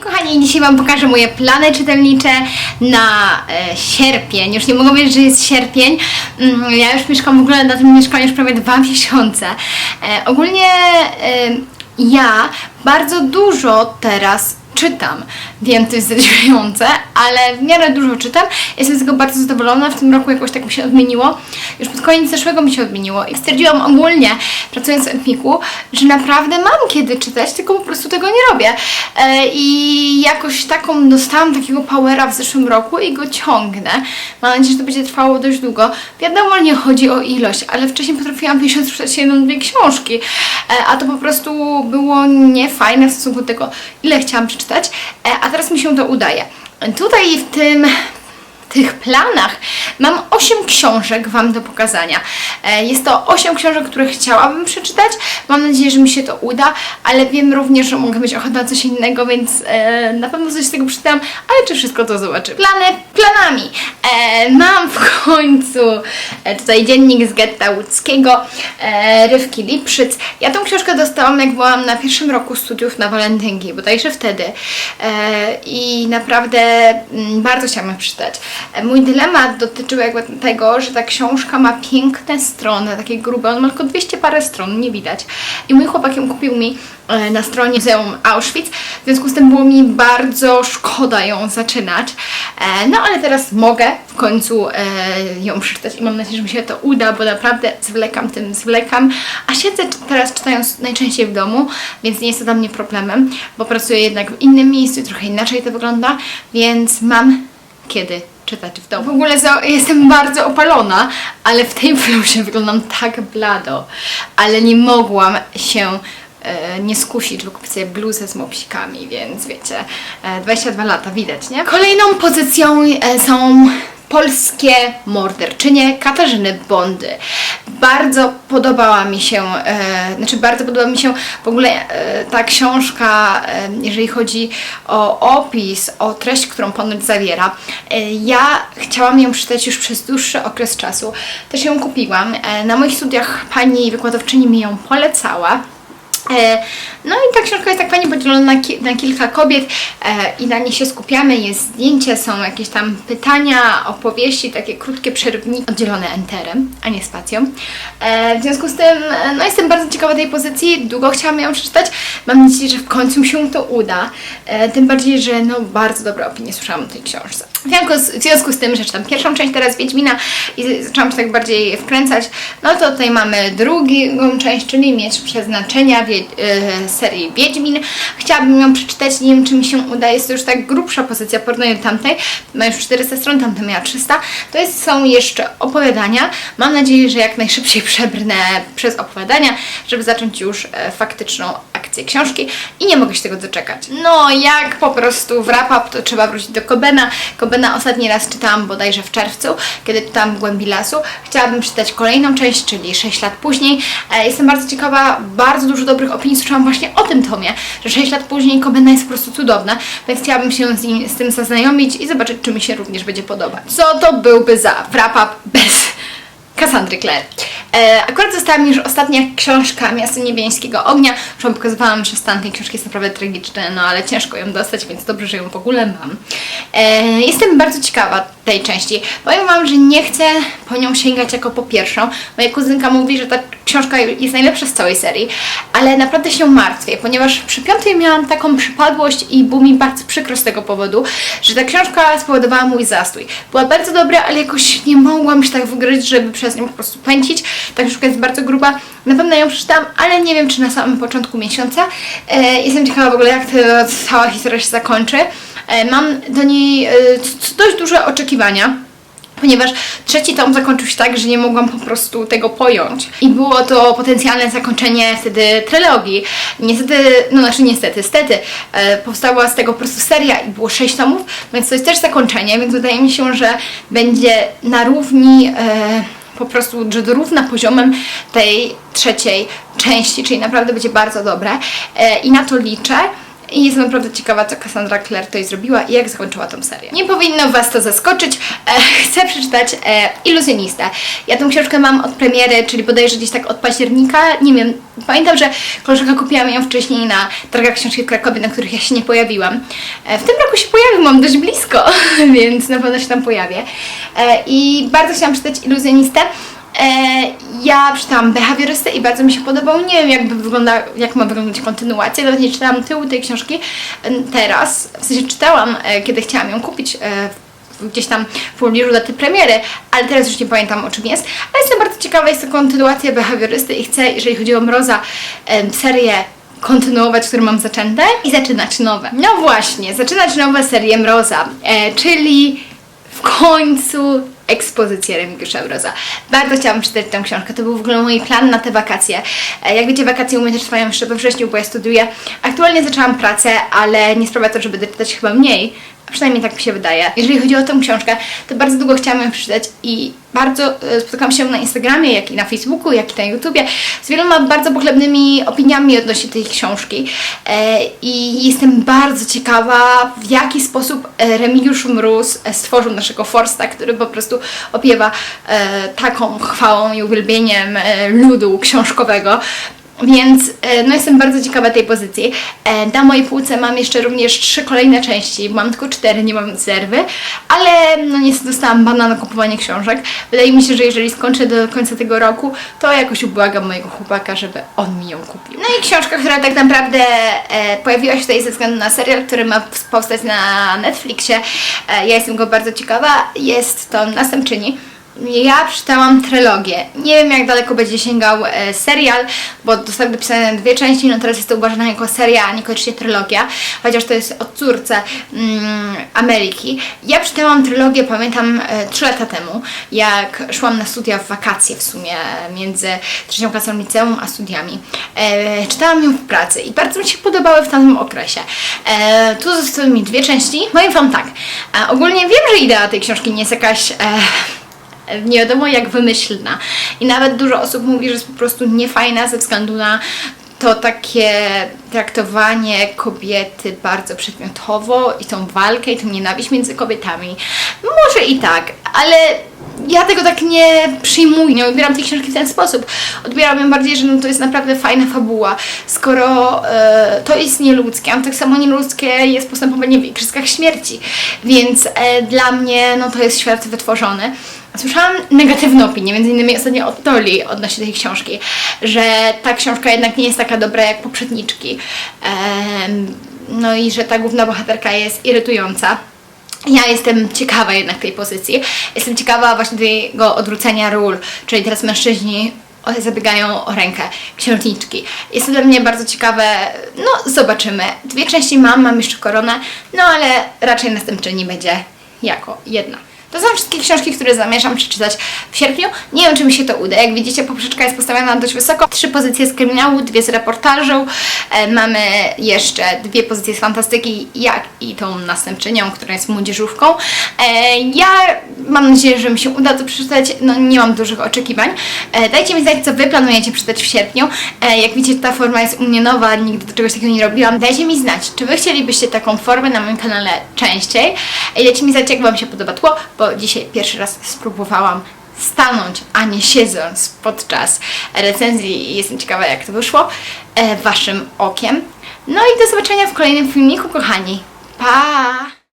Kochani, dzisiaj Wam pokażę moje plany czytelnicze na e, sierpień. Już nie mogę wiedzieć, że jest sierpień. Mm, ja już mieszkam w ogóle na tym mieszkaniu już prawie dwa miesiące. E, ogólnie e, ja bardzo dużo teraz czytam. Wiem, to jest zadziwiające, ale w miarę dużo czytam. Jestem z tego bardzo zadowolona. W tym roku jakoś tak mi się odmieniło. Już pod koniec zeszłego mi się odmieniło i stwierdziłam ogólnie, pracując w Empiku, że naprawdę mam kiedy czytać, tylko po prostu tego nie robię. E, I jakoś taką dostałam takiego powera w zeszłym roku i go ciągnę. Mam nadzieję, że to będzie trwało dość długo. Wiadomo, nie chodzi o ilość, ale wcześniej potrafiłam miesiąc przeczytać jedną, dwie książki, e, a to po prostu było niefajne w stosunku do tego, ile chciałam przeczytać, e, a teraz mi się to udaje. Tutaj w tym tych planach mam 8 książek Wam do pokazania. E, Jest to 8 książek, które chciałabym przeczytać. Mam nadzieję, że mi się to uda, ale wiem również, że mogę mieć ochotę na coś innego, więc e, na pewno coś z tego przeczytam, ale czy wszystko to zobaczy. Plany planami. E, mam w końcu tutaj dziennik z getta łódzkiego, e, Rywki Lipszyc. Ja tą książkę dostałam, jak byłam na pierwszym roku studiów na walentynki, bodajże wtedy. E, I naprawdę mm, bardzo chciałam ją przeczytać. E, Mój dylemat dotyczył jakby tego, że ta książka ma piękne strony, takie grube, on ma tylko 200 parę stron, nie widać. I mój chłopak ją kupił mi e, na stronie Muzeum Auschwitz, w związku z tym było mi bardzo szkoda ją zaczynać. E, No ale teraz mogę w końcu e, ją przeczytać i mam nadzieję, że mi się to uda, bo naprawdę zwlekam tym, zwlekam. A siedzę teraz czytając najczęściej w domu, więc nie jest to dla mnie problemem, bo pracuję jednak w innym miejscu i trochę inaczej to wygląda, więc mam kiedy czytać w domu. W ogóle za, jestem bardzo opalona, ale w tej bluzie wyglądam tak blado, ale nie mogłam się e, nie skusić, żeby kupić sobie bluzę z mopsikami, więc wiecie, e, 22 lata widać, nie? Kolejną pozycją e, są polskie morderczynie Katarzyny Bondy. Bardzo podobała mi się, e, znaczy bardzo podoba mi się w ogóle e, ta książka, e, jeżeli chodzi o opis, o treść, którą ponoć zawiera. E, ja chciałam ją przeczytać już przez dłuższy okres czasu. Też ją kupiłam. E, na moich studiach pani wykładowczyni mi ją polecała. E, No i ta książka jest tak fajnie podzielona na, na kilka kobiet e, i na nich się skupiamy. Jest zdjęcie, są jakieś tam pytania, opowieści, takie krótkie przerywniki oddzielone enterem, a nie spacją. E, w związku z tym, no jestem bardzo ciekawa tej pozycji, długo chciałam ją przeczytać. Mam nadzieję, że w końcu mi się to uda. Tym bardziej, że no bardzo dobre opinie słyszałam o tej książce. W związku, z, w związku z tym, że czytam pierwszą część teraz Wiedźmina i zaczęłam się tak bardziej wkręcać, no to tutaj mamy drugą część, czyli Miecz Przeznaczenia wie, e, serii Wiedźmin. Chciałabym ją przeczytać, nie wiem czy mi się uda, jest to już tak grubsza pozycja do tamtej, ma już 400 stron, tamta miała 300. To jest, są jeszcze opowiadania. Mam nadzieję, że jak najszybciej przebrnę przez opowiadania, żeby zacząć już e, faktyczną akcję książki i nie mogę się tego doczekać. No, jak po prostu w wrap-up, to trzeba wrócić do Kobena. Ostatni raz czytałam bodajże w czerwcu, kiedy czytałam Głębi Lasu. Chciałabym czytać kolejną część, czyli 6 lat później. E, Jestem bardzo ciekawa, bardzo dużo dobrych opinii słyszałam właśnie o tym tomie, że 6 lat później Kobena jest po prostu cudowna, więc chciałabym się z, nim, z tym zaznajomić i zobaczyć, czy mi się również będzie podobać. Co to byłby za wrap-up bez Cassandry Clare. E, akurat została mi już ostatnia książka Miasto Niebiańskiego Ognia, Wam pokazywałam, że stan tej książki jest naprawdę tragiczny, no ale ciężko ją dostać, więc dobrze, że ją w ogóle mam. E, jestem bardzo ciekawa tej części. Powiem Wam, że nie chcę po nią sięgać jako po pierwszą. Moja kuzynka mówi, że ta książka jest najlepsza z całej serii, ale naprawdę się martwię, ponieważ przy piątej miałam taką przypadłość i było mi bardzo przykro z tego powodu, że ta książka spowodowała mój zastój. Była bardzo dobra, ale jakoś nie mogłam się tak wygryźć, żeby przez nią po prostu pędzić. Ta książka jest bardzo gruba, na pewno ją przeczytam, ale nie wiem, czy na samym początku miesiąca. E, jestem ciekawa w ogóle, jak ta cała historia się zakończy. E, mam do niej e, dość duże oczekiwania ponieważ trzeci tom zakończył się tak, że nie mogłam po prostu tego pojąć. I było to potencjalne zakończenie wtedy trylogii. Niestety, no znaczy niestety, stety, e, powstała z tego po prostu seria i było sześć tomów, więc to jest też zakończenie, więc wydaje mi się, że będzie na równi e, po prostu, że dorówna poziomem tej trzeciej części, czyli naprawdę będzie bardzo dobre e, i na to liczę. I jestem naprawdę ciekawa, co Cassandra Clare tutaj zrobiła i jak zakończyła tą serię. Nie powinno Was to zaskoczyć. E, chcę przeczytać e. Ja tą książkę mam od premiery, czyli bodajże gdzieś tak od października. Nie wiem, pamiętam, że koleżanka kupiła mi ją wcześniej na targach książki w Krakowie, na których ja się nie pojawiłam. E, w tym roku się pojawił, mam dość blisko, więc na pewno się tam pojawię. E, I bardzo chciałam czytać Iluzjonistę. E, ja czytałam behawiorystę i bardzo mi się podobał. Nie wiem, jakby wygląda, jak ma wyglądać kontynuacja. Nawet nie czytałam tyłu tej książki e, teraz. W sensie czytałam, e, kiedy chciałam ją kupić. Gdzieś tam w pobliżu daty premiery, ale teraz już nie pamiętam o czym jest. Ale jestem bardzo ciekawa, jest to kontynuacja behawiorysty i chcę, jeżeli chodzi o Mroza, serię kontynuować, które mam zaczęte i zaczynać nowe. No właśnie, zaczynać nowe serię Mroza, czyli w końcu ekspozycję Remigiusza Mroza. Bardzo chciałam czytać tę książkę, to był w ogóle mój plan na te wakacje. E, Jak wiecie, wakacje u mnie też trwają jeszcze we wrześniu, bo ja studiuję. Aktualnie zaczęłam pracę, ale nie sprawia to, że będę czytać chyba mniej. A Przynajmniej tak mi się wydaje. Jeżeli chodzi o tę książkę, to bardzo długo chciałam ją przeczytać i bardzo e, spotykam się na Instagramie, jak i na Facebooku, jak i na YouTubie z wieloma bardzo pochlebnymi opiniami odnośnie tej książki. E, I jestem bardzo ciekawa, w jaki sposób e, Remigiusz Mróz stworzył naszego Forsta, który po prostu opiewa taką chwałą i uwielbieniem ludu książkowego. Więc e, no jestem bardzo ciekawa tej pozycji. E, Na mojej półce mam jeszcze również trzy kolejne części. Mam tylko cztery, nie mam zerwy, ale no niestety dostałam bana na kupowanie książek. Wydaje mi się, że jeżeli skończę do końca tego roku, to jakoś ubłagam mojego chłopaka, żeby on mi ją kupił. No i książka, która tak naprawdę e, pojawiła się tutaj ze względu na serial, który ma powstać na Netflixie. Ja jestem go bardzo ciekawa. Jest to Następczyni. Ja przeczytałam trylogię. Nie wiem, jak daleko będzie sięgał e, serial, bo zostały dopisane dwie części, no teraz jest to uważane jako seria, a niekoniecznie trylogia, chociaż to jest o córce mm, Ameryki. Ja przeczytałam trylogię, pamiętam, e, lata temu, jak szłam na studia w wakacje w sumie, między trzecią klasą liceum a studiami. E, czytałam ją w pracy i bardzo mi się podobały w tamtym okresie. E, tu zostały mi dwie części. Powiem Wam tak, e, ogólnie wiem, że idea tej książki nie jest jakaś... E, nie wiadomo jak wymyślna. I nawet dużo osób mówi, że jest po prostu niefajna ze względu na to takie traktowanie kobiety bardzo przedmiotowo i tą walkę i tą nienawiść między kobietami. Może i tak, ale ja tego tak nie przyjmuję, nie odbieram tej książki w ten sposób. Odbieram ją bardziej, że no to jest naprawdę fajna fabuła. Skoro e, to jest nieludzkie, a tak samo nieludzkie jest postępowanie w Igrzyskach Śmierci. Więc e, dla mnie no to jest świat wytworzony. Słyszałam negatywne opinie, między innymi ostatnio od Toli odnośnie tej książki, że ta książka jednak nie jest taka dobra jak poprzedniczki. No i że ta główna bohaterka jest irytująca. Ja jestem ciekawa jednak tej pozycji. Jestem ciekawa właśnie tego odwrócenia ról, czyli teraz mężczyźni zabiegają o rękę księżniczki. Jest to dla mnie bardzo ciekawe. No, zobaczymy. Dwie części mam, mam jeszcze koronę, no ale raczej następczyni będzie jako jedna. To są wszystkie książki, które zamierzam przeczytać w sierpniu. Nie wiem, czy mi się to uda. Jak widzicie, poprzeczka jest postawiona dość wysoko. Trzy pozycje z kryminału, dwie z reportażu. E, mamy jeszcze dwie pozycje z fantastyki, jak i tą następczynią, która jest młodzieżówką. E, ja mam nadzieję, że mi się uda to przeczytać. No, nie mam dużych oczekiwań. E, dajcie mi znać, co Wy planujecie przeczytać w sierpniu. E, jak widzicie, ta forma jest u mnie nowa, nigdy do czegoś takiego nie robiłam. Dajcie mi znać, czy Wy chcielibyście taką formę na moim kanale częściej. I dajcie mi znać, jak Wam się podoba tło, bo dzisiaj pierwszy raz spróbowałam stanąć, a nie siedząc podczas recenzji i jestem ciekawa, jak to wyszło e, Waszym okiem. No i do zobaczenia w kolejnym filmiku, kochani. Pa!